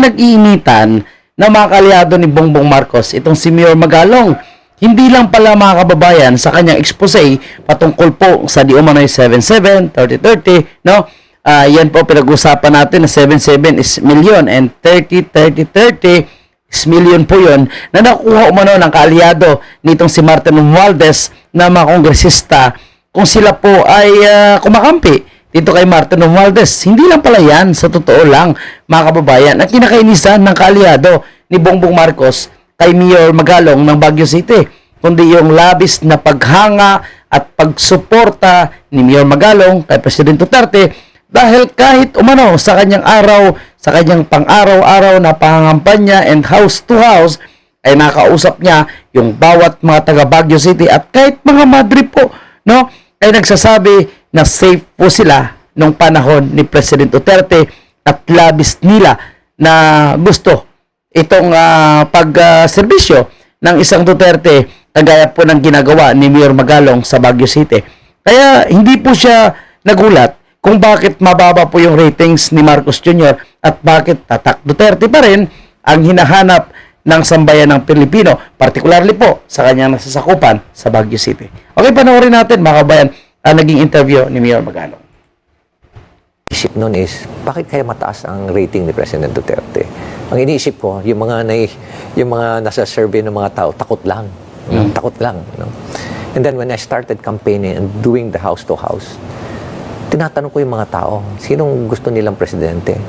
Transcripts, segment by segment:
pinag-iinitan ng mga kalyado ni Bongbong Marcos, itong si Mayor Magalong. Hindi lang pala mga kababayan sa kanyang expose patungkol po sa di umano'y 77, 30-30, no? Ah, yan po pinag-usapan natin na 77 is million and 30, 30, 30 is million po yun na nakuha umano ng kaalyado nitong si Martin Romualdez na mga kongresista kung sila po ay ah, kumakampi dito kay Martin Romualdez. Hindi lang pala yan, sa totoo lang, mga kababayan, ang kinakainisan ng kaalyado ni Bongbong Marcos kay Mayor Magalong ng Baguio City, kundi yung labis na paghanga at pagsuporta ni Mayor Magalong kay Presidente Duterte dahil kahit umano sa kanyang araw, sa kanyang pang-araw-araw na pangangampanya and house to house, ay nakausap niya yung bawat mga taga Baguio City at kahit mga madre po, no, ay nagsasabi na safe po sila nung panahon ni President Duterte at labis nila na gusto itong ah, pag-serbisyo ng isang Duterte kagaya po ng ginagawa ni Mayor Magalong sa Baguio City. Kaya hindi po siya nagulat kung bakit mababa po yung ratings ni Marcos Jr. at bakit tatak Duterte pa rin ang hinahanap ng sambayan ng Pilipino, particularly po sa kanyang nasasakupan sa Baguio City. Okay, panoorin natin mga kabayan ang naging interview ni Mayor Magalong. isip nun is, bakit kaya mataas ang rating ni President Duterte? Ang iniisip ko, yung mga, na, yung mga nasa survey ng mga tao, takot lang. no? Takot lang. No? And then when I started campaigning and doing the house to house, tinatanong ko yung mga tao, sinong gusto nilang presidente?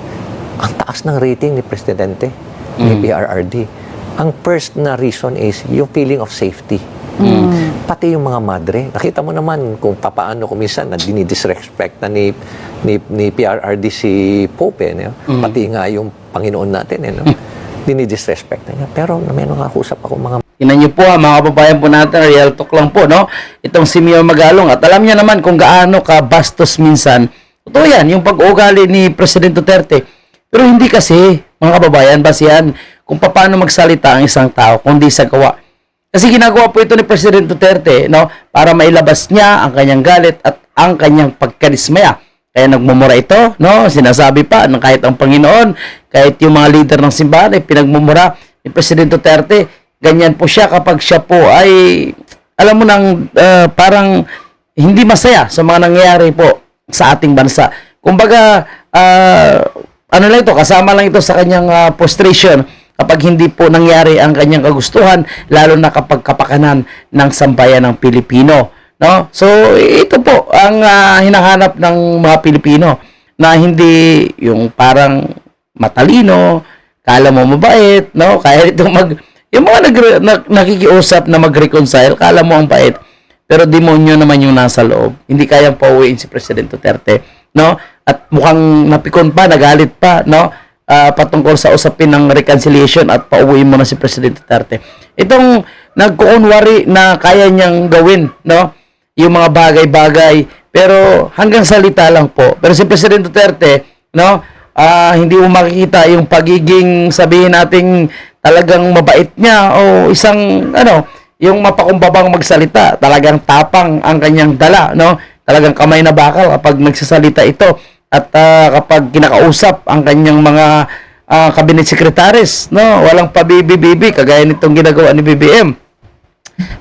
Ang taas ng rating ni Presidente, ni PRRD. Ang first na reason is yung feeling of safety. Pati yung mga madre. Nakita mo naman kung papaano kung minsan na dinidisrespect na ni, ni, ni PRRD si Pope. Eh, no? Pati nga yung Panginoon natin. Eh, no? dinidisrespect na niya. Pero may nakakusap ako mga Tingnan niyo po ha, mga kababayan po natin, real talk lang po, no? Itong si Mayor Magalong. At alam niya naman kung gaano ka bastos minsan. Totoo yan, yung pag-ugali ni President Duterte. Pero hindi kasi, mga kababayan, basihan kung paano magsalita ang isang tao, kundi sa gawa. Kasi ginagawa po ito ni President Duterte, no? Para mailabas niya ang kanyang galit at ang kanyang pagkarismaya. Kaya nagmumura ito, no? Sinasabi pa na kahit ang Panginoon, kahit yung mga leader ng simbahan ay pinagmumura ni President Duterte. Ganyan po siya kapag siya po ay, alam mo nang ah, parang hindi masaya sa mga nangyayari po sa ating bansa. Kumbaga, ah, ano lang ito, kasama lang ito sa kanyang ah, frustration kapag hindi po nangyari ang kanyang kagustuhan, lalo na kapag kapakanan ng sambayan ng Pilipino. No? So, ito po ang ah, hinahanap ng mga Pilipino na hindi yung parang matalino, kala mo mabait, no? Kaya itong mag yung mga nag, na- nakikiusap na mag-reconcile, kala mo ang bait. Pero demonyo naman yung nasa loob. Hindi kayang pauwiin si President Duterte, no? At mukhang napikon pa, nagalit pa, no? Ah, patungkol sa usapin ng reconciliation at pauwiin mo na si President Duterte. Itong nagkukunwari na kaya niyang gawin, no? Yung mga bagay-bagay, pero hanggang salita lang po. Pero si President Duterte, no? Ah, hindi mo makikita yung pagiging sabihin nating talagang mabait niya o isang ano, yung mapakumbabang magsalita, talagang tapang ang kanyang dala, no? Talagang kamay na bakal kapag nagsasalita ito at ah, kapag kinakausap ang kanyang mga ah, cabinet secretaries, no? Walang pabibi-bibi kagaya nitong ginagawa ni BBM.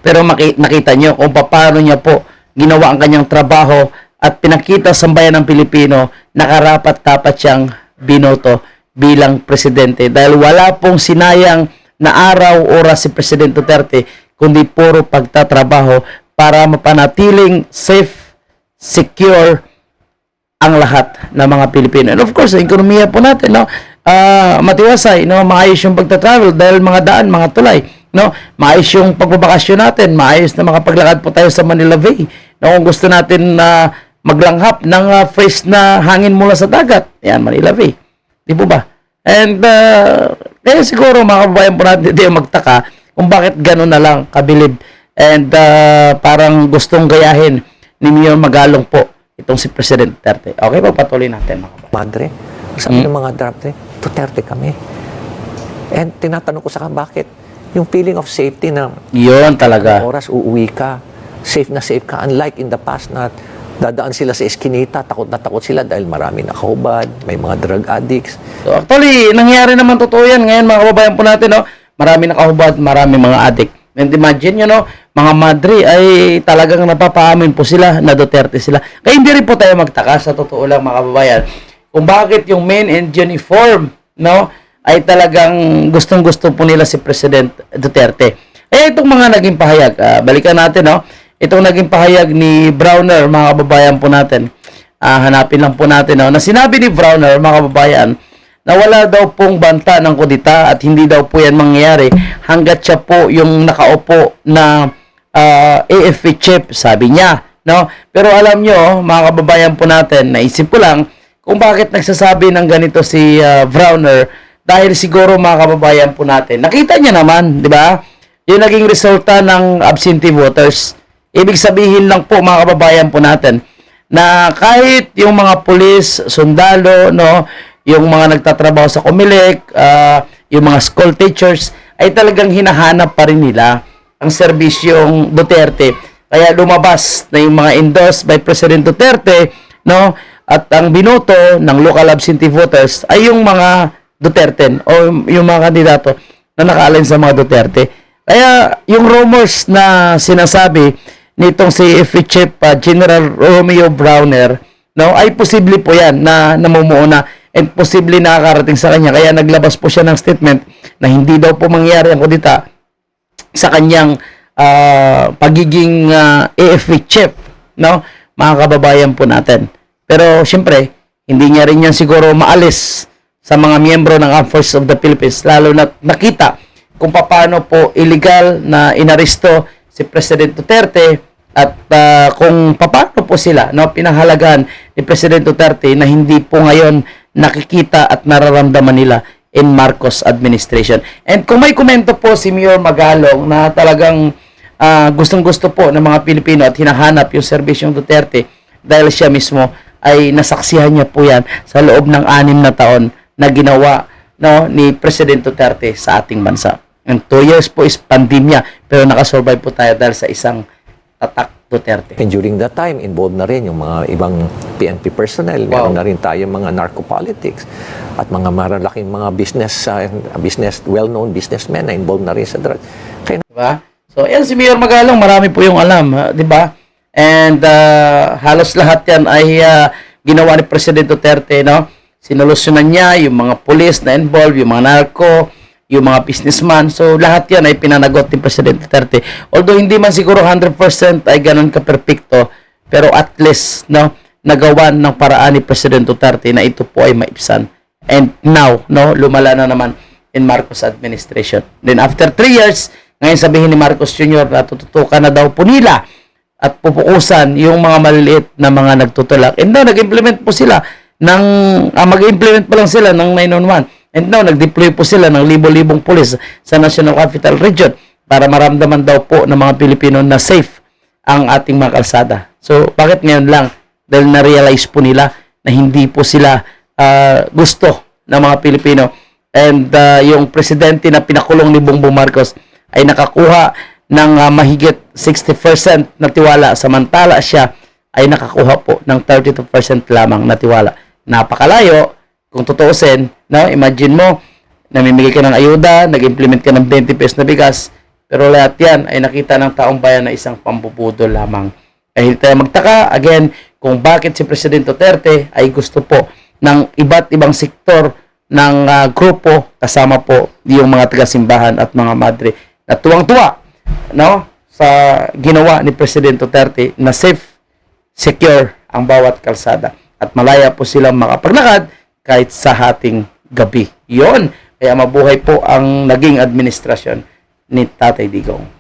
Pero maki- nakita nyo kung paano niya po ginawa ang kanyang trabaho at pinakita sa bayan ng Pilipino na karapat-dapat siyang binoto bilang presidente dahil wala pong sinayang na araw oras si Presidente Duterte kundi puro pagtatrabaho para mapanatiling safe, secure ang lahat ng mga Pilipino. And of course, ang ekonomiya po natin, no, ah, matiwasay, no, maayos yung pagta-travel dahil mga daan, mga tulay, no, maayos yung pagbabakasyon natin, maayos na makapaglakad po tayo sa Manila Bay. No, kung gusto natin na maglanghap ng ah, fresh na hangin mula sa dagat, yan, Manila Bay. Di po ba? And ah, kaya siguro mga kababayan po natin hindi magtaka kung bakit gano'n na lang kabilib and ah, parang gustong gayahin ni Mayor Magalong po itong si President Duterte. Okay po, patuloy natin mga kababayan. madre. Sabi ng mga drafter, Duterte kami. And tinatanong ko sa kanya, bakit? Yung feeling of safety na Yun talaga. oras uuwi ka, safe na safe ka. Unlike in the past na Dadaan sila sa eskinita, takot na takot sila dahil marami nakahubad, may mga drug addicts. So actually, nangyari naman totoo yan ngayon mga kababayan po natin, no? Marami nakahubad, marami mga addict. And imagine nyo, no? Mga madre ay talagang napapaamin po sila na Duterte sila. Kaya hindi rin po tayo magtaka sa totoo lang mga kababayan kung bakit yung main and uniform, no? Ay talagang gustong-gusto po nila si President Duterte. Eh, itong mga naging pahayag, ah, balikan natin, no? Itong naging pahayag ni Browner, mga kababayan po natin. Ah, hanapin lang po natin, no? Na sinabi ni Browner, mga kababayan, na wala daw pong banta ng kudita at hindi daw po yan mangyayari hanggat siya po yung nakaupo na ah, AFP chief, sabi niya. No? Pero alam nyo, mga kababayan po natin, naisip ko lang kung bakit nagsasabi ng ganito si ah, Browner dahil siguro mga kababayan po natin, nakita niya naman, di ba? Yung naging resulta ng absentee voters. Ibig sabihin lang po mga kababayan po natin na kahit yung mga pulis, sundalo, no, yung mga nagtatrabaho sa Comelec, ah, yung mga school teachers, ay talagang hinahanap pa rin nila ang serbisyong Duterte. Kaya lumabas na yung mga endorsed by President Duterte, no, at ang binoto ng local absentee voters ay yung mga Duterte o yung mga kandidato na naka-align sa mga Duterte. Kaya yung rumors na sinasabi nitong si FE Chief General Romeo Browner, no, ay posible po yan na namumuuna and posible nakakarating sa kanya. Kaya naglabas po siya ng statement na hindi daw po mangyari ang kudita sa kanyang ah, pagiging ah, AFP chief, no? Mga kababayan po natin. Pero syempre, hindi niya rin yan siguro maalis sa mga miyembro ng Armed Forces of the Philippines lalo na nakita kung paano po illegal na inaresto si President Duterte at ah, kung paano po sila no pinahalagan ni President Duterte na hindi po ngayon nakikita at nararamdaman nila in Marcos administration. And kung may komento po si Mayor Magalong na talagang ah, gustong-gusto po ng mga Pilipino at hinahanap yung serbisyong Duterte dahil siya mismo ay nasaksihan niya po yan sa loob ng anim na taon na ginawa no, ni President Duterte sa ating bansa. And two years po is pandemya pero nakasurvive po tayo dahil sa isang tatak Duterte. And during that time, involved na rin yung mga ibang PNP personnel. Wow. Meron na rin tayo mga narco-politics at mga maralaking mga business, uh, business well-known businessmen na involved na rin sa drugs. Kaya Diba? So, yan si Mayor Magalong, marami po yung alam, ha? di ba? And ah, halos lahat yan ay ah, ginawa ni President Duterte, no? Sinolusyonan niya yung mga police na involved, yung mga narco, yung mga businessman. So, lahat yan ay pinanagot ni President Duterte. Although hindi man siguro 100% ay ganun ka-perfecto, pero at least, no, nagawan ng paraan ni President Duterte na ito po ay maipsan. And now, no, lumala na naman in Marcos administration. Then after 3 years, ngayon sabihin ni Marcos Jr. na tututukan na daw po nila at pupukusan yung mga maliliit na mga nagtutulak. And now, nag-implement po sila ng, ah, mag-implement pa lang sila ng 911. And now, nag-deploy po sila ng libo-libong pulis sa National Capital Region para maramdaman daw po ng mga Pilipino na safe ang ating mga kalsada. So, bakit ngayon lang? Dahil na-realize po nila na hindi po sila ah, gusto ng mga Pilipino. And ah, yung presidente na pinakulong ni Bongbong Marcos ay nakakuha ng ah, mahigit 60% na tiwala samantala siya ay nakakuha po ng 32% lamang na tiwala. Napakalayo kung tutuusin, no? Imagine mo, namimigay ka ng ayuda, nag-implement ka ng 20 pesos na bigas, pero lahat yan ay nakita ng taong bayan na isang pambubudo lamang. Kaya hindi tayo magtaka, again, kung bakit si President Duterte ay gusto po ng iba't ibang sektor ng ah, grupo, kasama po yung mga taga-simbahan at mga madre na tuwang-tuwa no, sa ginawa ni President Duterte na safe, secure ang bawat kalsada. At malaya po silang makapaglakad kahit sa hating gabi. Yon. Kaya mabuhay po ang naging administrasyon ni Tatay Digong.